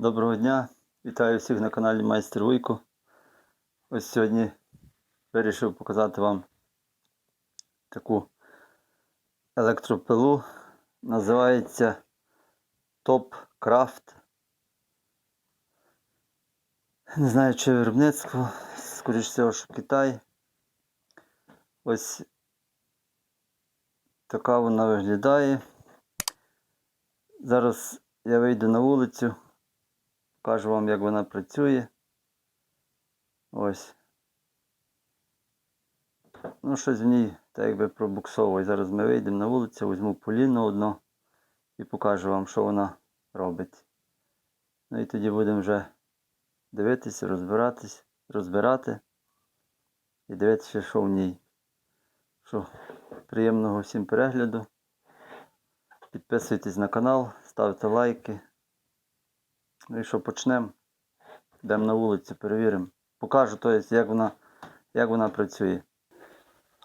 Доброго дня! Вітаю всіх на каналі Майстер Вуйко. Ось сьогодні вирішив показати вам таку електропилу. Називається Top Craft. Не знаю, чи виробництво, скоріш всього, що Китай. Ось така вона виглядає. Зараз я вийду на вулицю. Покажу вам, як вона працює. Ось. Ну, щось в ній так якби пробуксовує. Зараз ми вийдемо на вулицю, візьму поліно одно і покажу вам, що вона робить. Ну і тоді будемо вже дивитися, розбиратись, розбирати і дивитися, що в ній. Що, приємного всім перегляду. Підписуйтесь на канал, ставте лайки. Ну і що почнемо? Йдемо на вулицю, перевіримо. Покажу, то есть, як вона, як вона працює.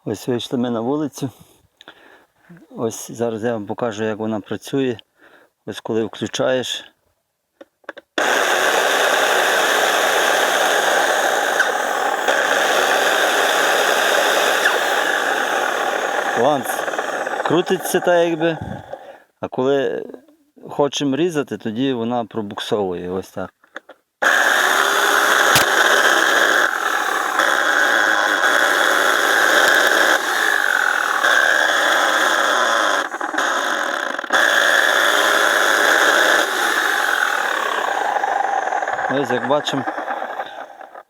Ось вийшли ми на вулицю. Ось зараз я вам покажу, як вона працює. Ось коли включаєш. Ванс крутиться так якби. А коли хочемо різати, тоді вона пробуксовує ось так. Ось як бачимо,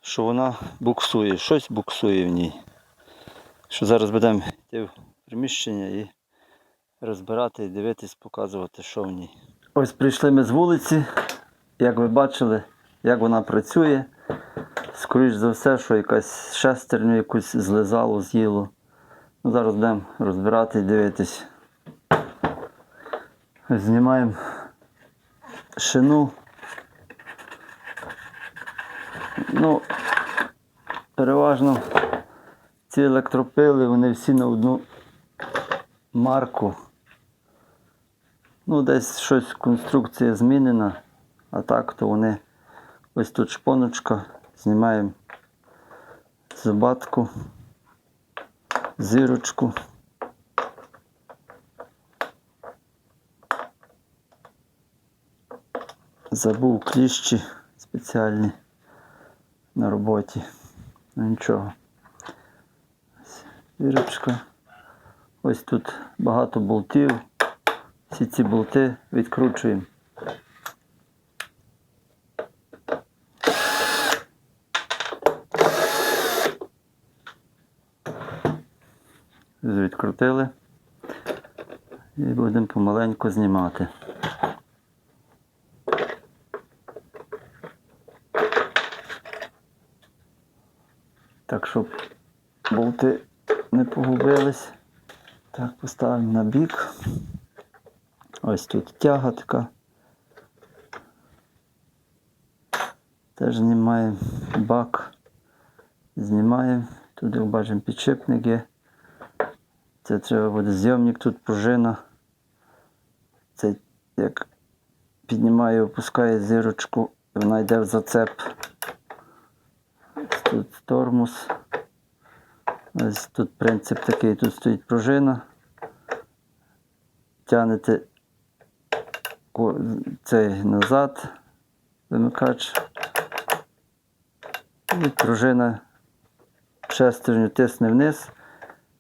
що вона буксує, щось буксує в ній. Що зараз будемо йти в приміщення і розбирати і дивитись, показувати, що в ній. Ось прийшли ми з вулиці, як ви бачили, як вона працює. Скоріш за все, що якась шестерню якусь злизало, з'їло. Ну, зараз будемо розбирати і дивитись. Знімаємо шину. Ну, переважно ці електропили, вони всі на одну марку. Ну, десь щось конструкція змінена, а так то вони ось тут шпоночка, знімаємо зубатку, зірочку. Забув кліщі спеціальні на роботі. Ну нічого. Ось Зірочка. Ось тут багато болтів. Всі ці болти відкручуємо. Відкрутили і будемо помаленьку знімати. Так, щоб болти не погубились. Так, поставимо на бік. Ось тут тяга така. Теж знімаємо бак. Знімаємо. Тут, як бачимо, підшипник є. Це треба буде зйомник, тут пружина. Це як піднімає, опускає зірочку, вона йде в зацеп. Ось тут тормоз. Ось тут принцип такий, тут стоїть пружина. Тянете ко- цей назад, вимикач. І пружина шестерню тисне вниз.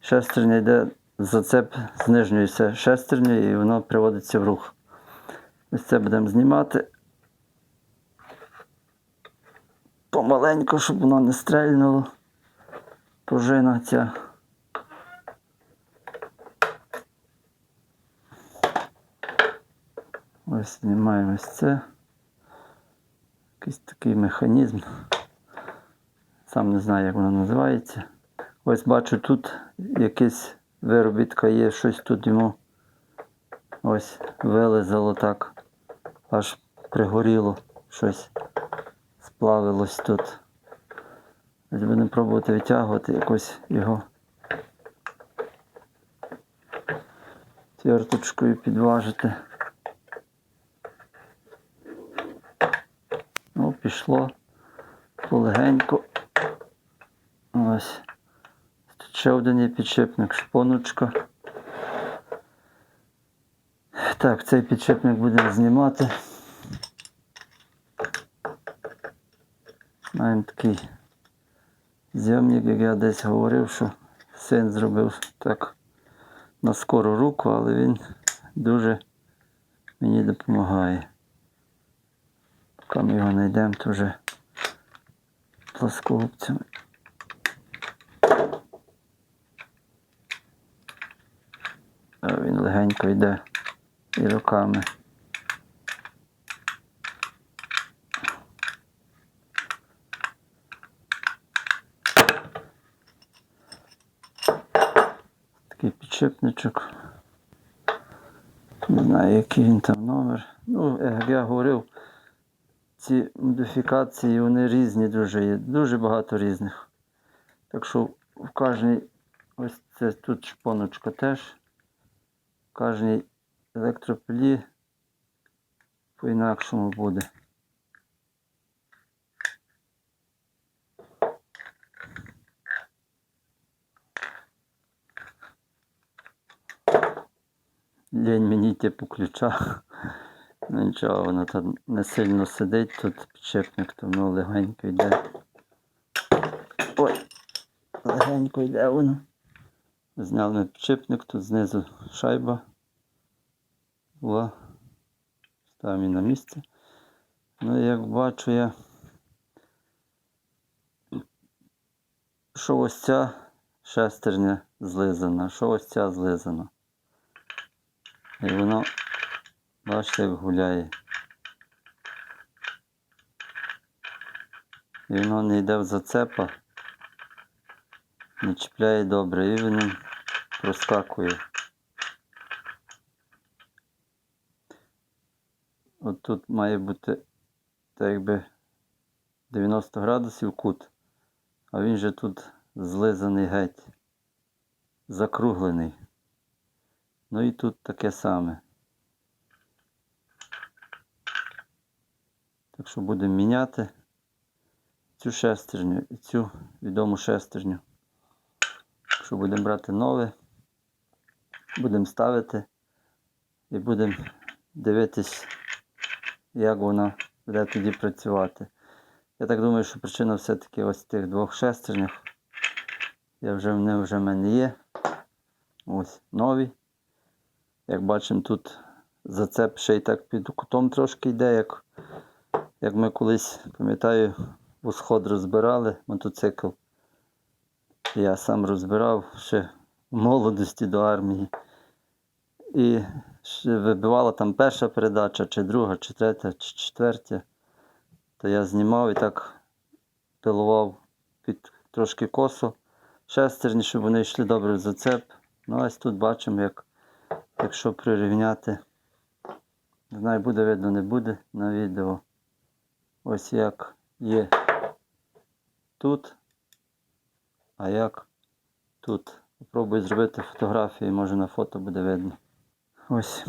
Шестерня йде зацеп з нижньої шестерні і воно приводиться в рух. Ось це будемо знімати. Помаленьку, щоб воно не стрельнуло. Пружина ця. Знімаємо ось це. Якийсь такий механізм. Сам не знаю, як воно називається. Ось бачу, тут якась виробітка є, щось тут йому ось вилизало так. Аж пригоріло щось. Сплавилось тут. Ось будемо пробувати витягувати якось його тверточкою підважити. Пішло. Полегенько. Ось. Тут ще один є підшипник, шпоночка. Так, цей підшипник будемо знімати. Маємо такий зйомник, як я десь говорив, що син зробив так на скору руку, але він дуже мені допомагає. Ми його знайдемо, плоскогубцями. А він легенько йде і руками. Такий підшипничок. Не знаю, який він там номер. Ну, як я говорив, ці модифікації вони різні дуже є. Дуже багато різних. Так що в кожній, ось це тут шпоночка теж. В кожній електропилі по-інакшому буде. Лень мені йти по ключах. Ну нічого, воно там не сильно сидить, тут підшипник, то воно легенько йде. Ой, легенько йде воно. Зняли підшипник, тут знизу шайба була. Ставимо її на місце. Ну як бачу я, що ось ця шестерня злизана, що ось ця злизана. І воно, бачите, як гуляє. І воно не йде в зацепа, не чіпляє добре, і воно проскакує. От тут має бути так якби 90 градусів кут, а він же тут злизаний геть, закруглений. Ну і тут таке саме. Так що будемо міняти цю шестерню і цю відому шестерню. Якщо будемо брати нове, будемо ставити і будемо дивитись, як вона буде тоді працювати. Я так думаю, що причина все-таки ось тих двох шестернях. Я вже вони вже в мене є. Ось нові. Як бачимо, тут зацеп ще й так під кутом трошки йде, як, як ми колись, пам'ятаю, восход розбирали мотоцикл. Я сам розбирав ще в молодості до армії. І ще вибивала там перша передача, чи друга, чи третя, чи четвертя. То я знімав і так пилував під трошки косо шестерні, щоб вони йшли добре в зацеп. Ну ось тут бачимо, як якщо прирівняти, знаю, буде видно, не буде на відео. Ось як є тут, а як тут. Попробую зробити фотографії, може на фото буде видно. Ось.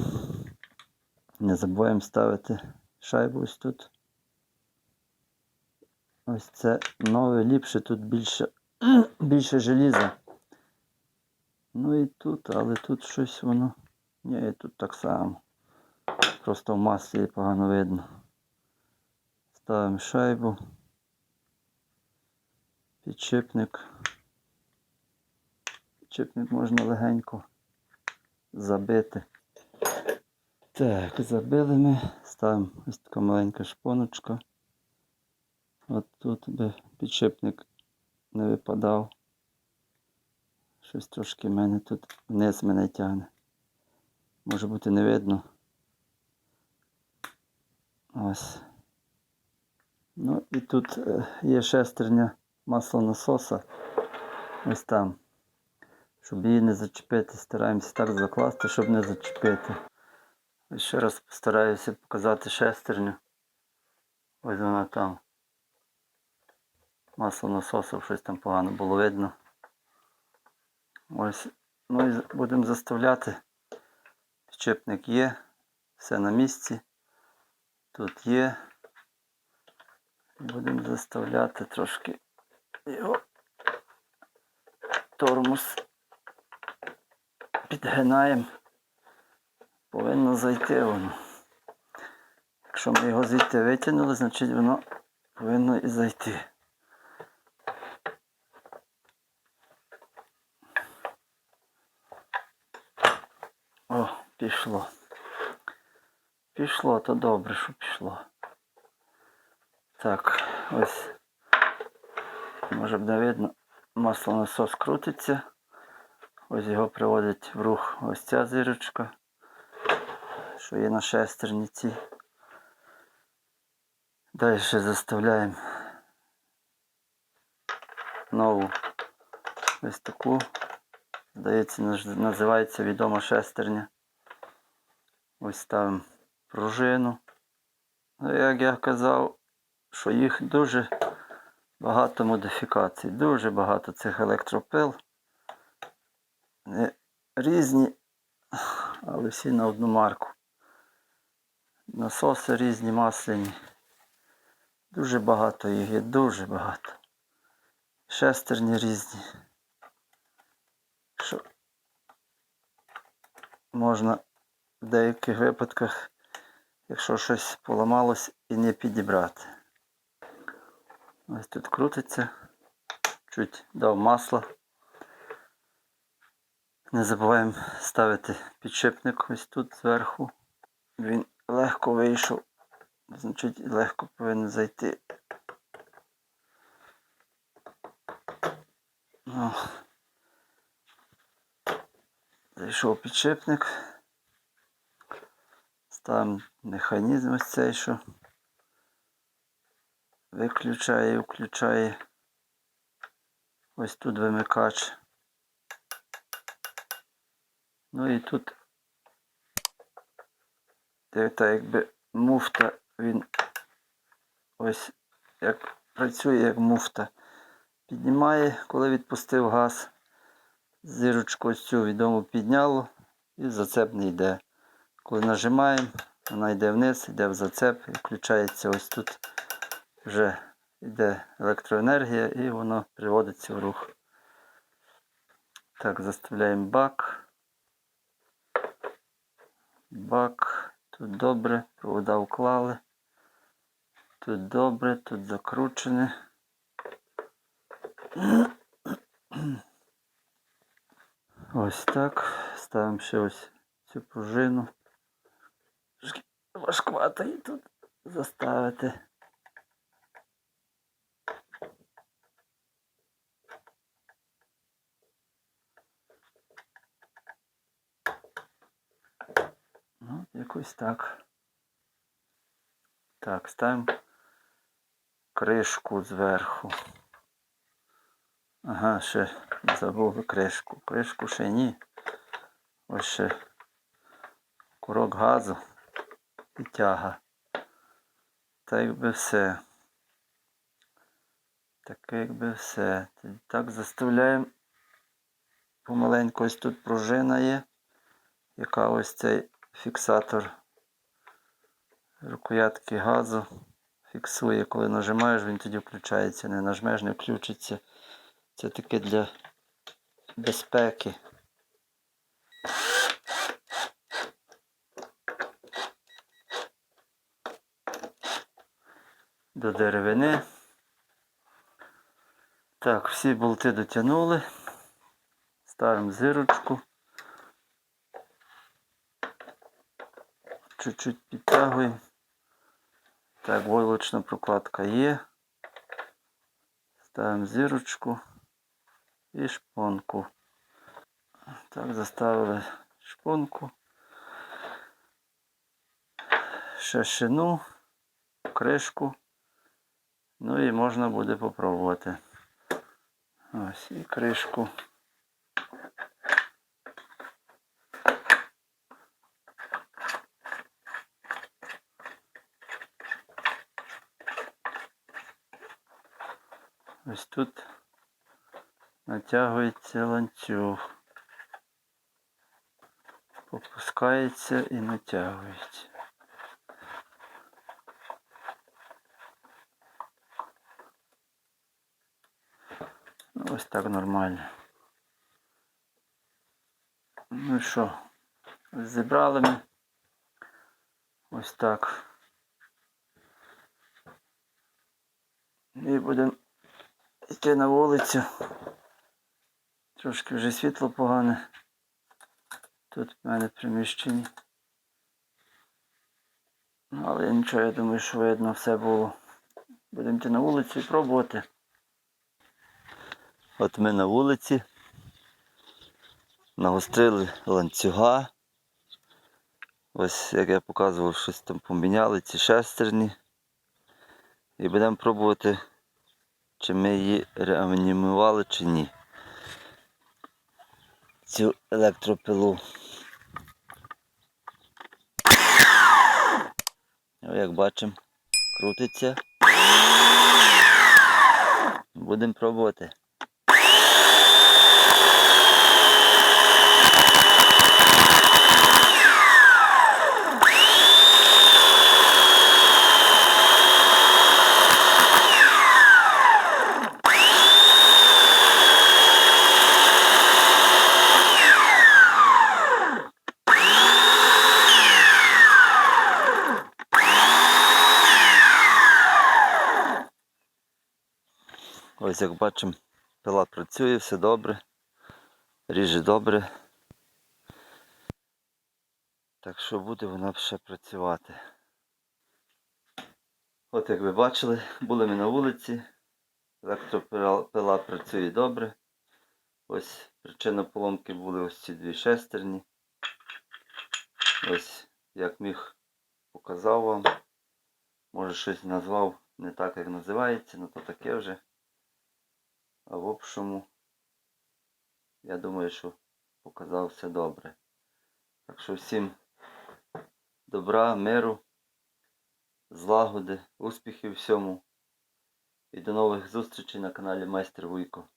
Не забуваємо ставити шайбу ось тут. Ось це нове, ліпше, тут більше, більше желіза. Ну і тут, але тут щось воно. Ні, і тут так само. Просто в маслі погано видно. Ставимо шайбу. Підшипник. Підшипник можна легенько забити. Так, забили ми, ставимо ось така маленька шпоночка. От тут би підшипник не випадав. Щось трошки мене тут вниз мене тягне. Може бути не видно. Ось. Ну і тут е, є шестерня маслонасоса. Ось там. Щоб її не зачепити, стараємося так закласти, щоб не зачепити. Ще раз постараюся показати шестерню. Ось вона там. Масло насосу щось там погано було видно. Ось. Ну і будемо заставляти. Підчепник є, все на місці. Тут є. Будемо заставляти трошки його тормоз. Підгинаємо. Повинно зайти воно. Якщо ми його звідти витягнули, значить воно повинно і зайти. О, пішло. Пішло, то добре, що пішло. Так, ось. Може буде видно, маслонасос крутиться. Ось його приводить в рух ось ця зірочка, що є на шестерниці. Далі заставляємо нову ось таку. Здається, називається відома шестерня. Ось ставимо пружину. Ну, як я казав, що їх дуже багато модифікацій, дуже багато цих електропил. Різні, але всі на одну марку. Насоси різні, масляні. Дуже багато їх є, дуже багато. Шестерні різні. Що можна в деяких випадках, якщо щось поламалось, і не підібрати. Ось тут крутиться. Чуть дав масла. Не забуваємо ставити підшипник ось тут зверху. Він легко вийшов. Значить легко повинен зайти. О. Зайшов підшипник. Ставимо механізм ось цей, що виключає і включає. Ось тут вимикач. Ну і тут та якби муфта, він ось як працює як муфта. Піднімає, коли відпустив газ, зірочку ось цю відому підняло і зацеп не йде. Коли нажимаємо, вона йде вниз, йде в зацеп і включається ось тут. Вже йде електроенергія і воно приводиться в рух. Так, заставляємо бак. Бак. Тут добре, провода вклали. Тут добре, тут закручене. Ось так. Ставимо ще ось цю пружину. Важкувато її тут заставити. Ну, якось так. Так, ставимо кришку зверху. Ага, ще забув кришку. Кришку ще ні. Ось ще курок газу і тяга. Та якби все. Таке якби все. Так заставляємо. Помаленьку ось тут пружина є, яка ось цей фіксатор рукоятки газу фіксує. Коли нажимаєш, він тоді включається. Не нажмеш, не включиться. Це таке для безпеки. До деревини. Так, всі болти дотягнули. Ставимо зирочку. Чуть-чуть підтягуємо. Так, войлочна прокладка є. Ставимо зірочку і шпонку. Так, заставили шпонку. Ще шину, кришку. Ну і можна буде попробувати. Ось і кришку. Ось тут натягується ланцюг. Попускається і натягується. Ну, ось так нормально. Ну що, зібрали ми ось так. І будемо йти на вулицю. Трошки вже світло погане. Тут в мене приміщення. Ну, але нічого, я думаю, що видно все було. Будемо йти на вулицю і пробувати. От ми на вулиці. Нагострили ланцюга. Ось як я показував, щось там поміняли ці шестерні. І будемо пробувати, чи ми її реанімували чи ні. Цю електропилу. О, Як бачимо, крутиться. Будемо пробувати. Ось як бачимо, пила працює, все добре. Ріже добре. Так що буде вона ще працювати. От як ви бачили, були ми на вулиці. Електропила працює добре. Ось причина поломки були ось ці дві шестерні. Ось як міг показав вам. Може щось назвав не так, як називається, ну то таке вже. А в общому, я думаю, що показав все добре. Так що всім добра, миру, злагоди, успіхів всьому. І до нових зустрічей на каналі Майстер Вуйко.